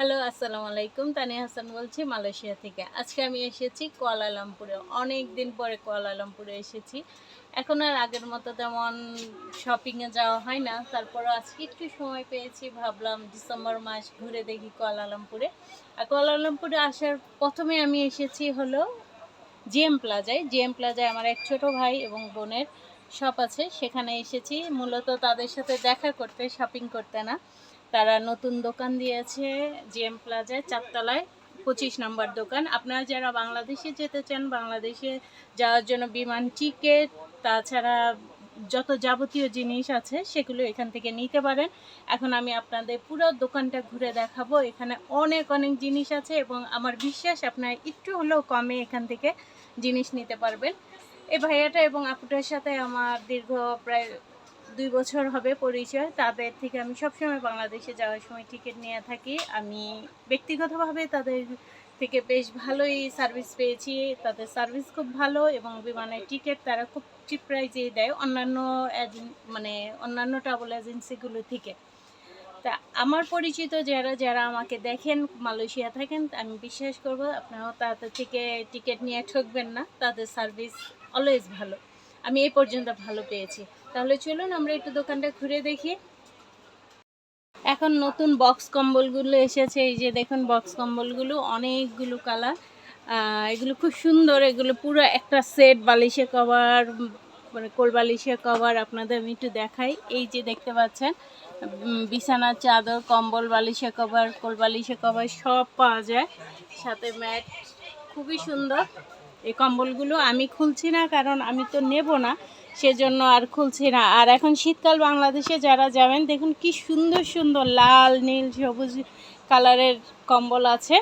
Hello, আসসালামু আলাইকুম। তানিয়া হাসান বলছি মালয়েশিয়া থেকে। আজকে আমি এসেছি কুয়ালালামপুরে। অনেক দিন পরে কুয়ালালামপুরে এসেছি। এখন আর আগের মতো তেমন শপিংয়ে যাওয়া হয় না। তারপরও আজকে একটু সময় পেয়েছি। ভাবলাম ডিসেম্বর মাস ঘুরে দেখি কুয়ালালামপুরে। আর কুয়ালালামপুরে আসার প্রথমে আমি এসেছি হলো জিএম প্লাজায়। জিএম প্লাজায় আমার এক ছোট ভাই এবং বোনের শপ আছে। সেখানে এসেছি। মূলত তাদের সাথে দেখা করতে শপিং করতে না। তারা নতুন দোকান দিয়েছে, জিএম প্লাজায়, চারতলায়, পঁচিশ নম্বর দোকান। আপনারা যারা বাংলাদেশে যেতে চান, বাংলাদেশে যাওয়ার জন্য বিমান টিকিট, তাছাড়া যত যাবতীয় জিনিস আছে, সেগুলো এখান থেকে নিতে পারেন। এখন আমি আপনাদের পুরো দোকানটা ঘুরে দেখাবো। এখানে অনেক অনেক জিনিস আছে এবং আমার বিশ্বাস আপনারা একটু হলেও কমে এখান থেকে জিনিস নিতে পারবেন। এই ভাইয়াটা এবং আপুটার সাথে আমার দীর্ঘ প্রায় দুই বছর হবে পরিচয় তাদের থেকে আমি সবসময় বাংলাদেশে যাওয়ার সময় টিকিট নিয়ে থাকি। আমি ব্যক্তিগতভাবে তাদের থেকে বেশ ভালোই সার্ভিস পেয়েছি। তাদের সার্ভিস খুব ভালো এবং বিমানের টিকিট তারা খুব চিপ প্রাইজেই দেয় অন্যান্য মানে অন্যান্য ট্রাভেল এজেন্সিগুলো থেকে। তা আমার পরিচিত যারা যারা আমাকে দেখেন, মালয়েশিয়া থাকেন, আমি বিশ্বাস করব আপনারাও তাদের থেকে টিকিট নিয়ে ঠকবেন না। তাদের সার্ভিস অলওয়েজ ভালো। আমি এই পর্যন্ত ভালো পেয়েছি। তাহলে চলুন আমরা একটু দোকানটা ঘুরে দেখি। এখন নতুন বক্স কম্বলগুলো এসেছে। এই যে দেখুন বক্স কম্বলগুলো, অনেকগুলো কালার এগুলো খুব সুন্দর। এগুলো পুরো একটা সেট বালিশে কভার মানে কোল বালিশে কভার আপনাদের আমি একটু দেখাই। এই যে দেখতে পাচ্ছেন বিছানার চাদর, কম্বল বালিশে কভার কোল বালিশে কভার সব পাওয়া যায়। সাথে ম্যাট খুবই সুন্দর। এই কম্বলগুলো আমি খুলছি না, কারণ আমি তো নেব না। সেজন্য আর খুলছি না। আর এখন শীতকাল বাংলাদেশে যারা যাবেন, দেখুন কি সুন্দর সুন্দর লাল, নীল, সবুজ কালারের কম্বল আছে।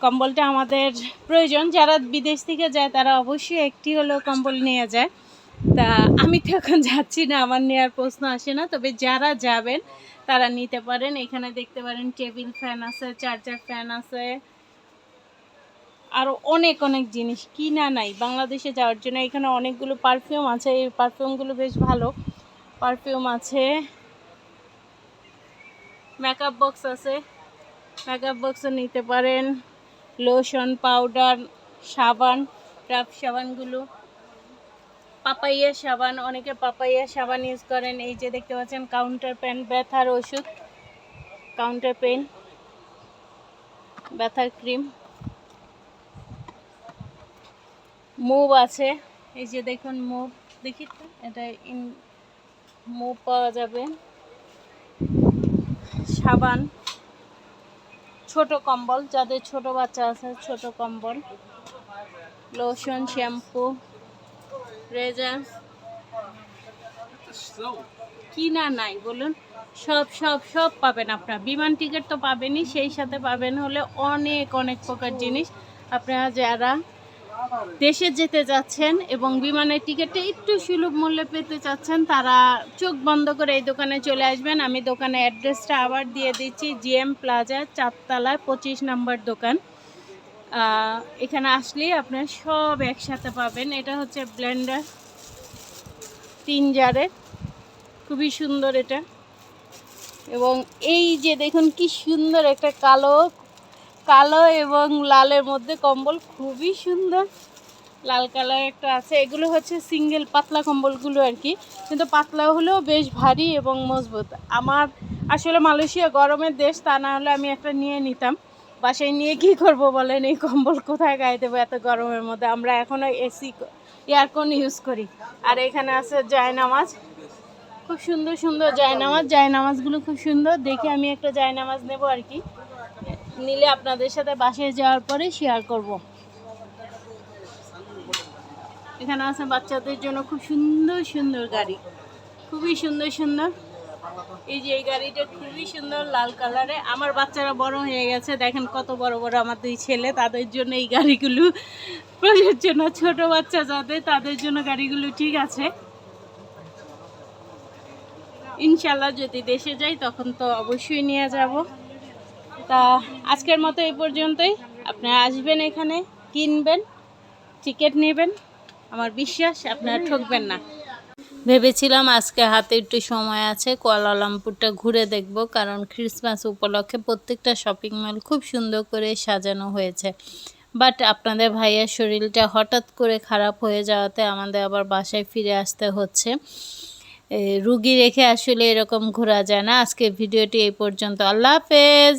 কম্বলটা আমাদের প্রয়োজন। যারা বিদেশ থেকে যায়, তারা অবশ্যই একটি হলেও কম্বল নিয়ে যায়। তা আমি তো এখন যাচ্ছি না, আমার নেওয়ার প্রশ্ন আসে না। তবে যারা যাবেন, তারা নিতে পারেন। এখানে দেখতে পারেন টেবিল ফ্যান আছে, চার্জার ফ্যান আছে। আরও অনেক অনেক জিনিস কিনা নাই। বাংলাদেশে যাওয়ার জন্য এখানে অনেকগুলো পারফিউম আছে। এই পারফিউমগুলো বেশ ভালো। পারফিউম আছে। মেকআপ বক্স আছে। মেকআপ বক্সও নিতে পারেন। লোশন পাউডার সাবান ট্রাপ সাবানগুলো পাপাইয়া সাবান, অনেকে পাপাইয়া সাবান ইউজ করেন। এই যে দেখতে পাচ্ছেন কাউন্টার পেন ব্যথার ওষুধ। কাউন্টার পেন ব্যথার ক্রিম মুভ আছে। এই যে দেখুন মুভ। দেখি তো, এটা ইন মুভ পাওয়া যাবে। সাবান। ছোট কম্বল, যাদের ছোট বাচ্চা আছে, ছোট কম্বল। Lotion, shampoo, razor. কি না নাই বলুন। সব সব সব পাবেন আপনার। বিমান টিকিট তো পাবেনই, সেই সাথে পাবেন হলে অনেক অনেক প্রকার জিনিস। আপনারা যারা দেশে যেতে যাচ্ছেন এবং বিমানের টিকিটটা একটু সুলভ মূল্যে পেতে চাচ্ছেন, তারা চোখ বন্ধ করে এই দোকানে চলে আসবেন। আমি দোকানের অ্যাড্রেসটা আবার দিয়ে দিচ্ছি, জিএম প্লাজা, চারতলায় পঁচিশ নম্বর দোকান। এখানে আসলেই আপনার সব একসাথে পাবেন। এটা হচ্ছে ব্লেন্ডার তিন জারের। খুবই সুন্দর এটা। এবং এই যে দেখুন, কি সুন্দর একটা কালো কালো এবং লালের মধ্যে কম্বল খুবই সুন্দর। লাল কালার একটা আছে। এগুলো হচ্ছে সিঙ্গেল পাতলা কম্বলগুলো আর কি। কিন্তু পাতলা হলেও বেশ ভারী এবং মজবুত। আমার আসলে মালয়েশিয়া গরমের দেশ, তা না হলে আমি একটা নিয়ে নিতাম। বাসায় নিয়ে কি করব বলেন? এই কম্বল কোথায় গায়ে দেবো এত গরমের মধ্যে? আমরা এখনও এসি এয়ারকন ইউজ করি। আর এখানে আছে জায়নামাজ। খুব সুন্দর সুন্দর জায়নামাজ। জায়নামাজগুলো খুব সুন্দর। দেখে আমি একটা জায়নামাজ নেব আর কি। নিলে আপনাদের সাথে বাসায় যাওয়ার পরে শেয়ার করব। এখানে আছে বাচ্চাদের জন্য খুব সুন্দর সুন্দর গাড়ি। খুবই সুন্দর সুন্দর। এই যে এই গাড়িটা খুবই সুন্দর, লাল কালারে। আমার বাচ্চারা বড় হয়ে গেছে। দেখেন কত বড় বড় আমার দুই ছেলে। তাদের জন্য এই গাড়িগুলো প্রযোজ্য না। ছোট বাচ্চা যাদের, তাদের জন্য গাড়িগুলো ঠিক আছে। ইনশাল্লাহ যদি দেশে যাই, তখন তো অবশ্যই নিয়ে যাব। তা আজকের মতো এই পর্যন্তই। আপনারা আসবেন এখানে, কিনবেন টিকিট নেবেন। আমার বিশ্বাস, আপনারা ঠকবেন না। ভেবেছিলাম আজকে হাতে একটু সময় আছে, কুয়ালালামপুরটা ঘুরে দেখব, কারণ ক্রিসমাস উপলক্ষে প্রত্যেকটা শপিং মল খুব সুন্দর করে সাজানো হয়েছে। বাট আপনাদের ভাইয়ের শরীরটা হঠাৎ করে খারাপ হয়ে যাওয়াতে আমাদের আবার বাসায় ফিরে আসতে হচ্ছে। রুগী রেখে আসলে এরকম ঘোরা যায় না। আজকে ভিডিওটি এই পর্যন্ত। আল্লাহ হাফেজ!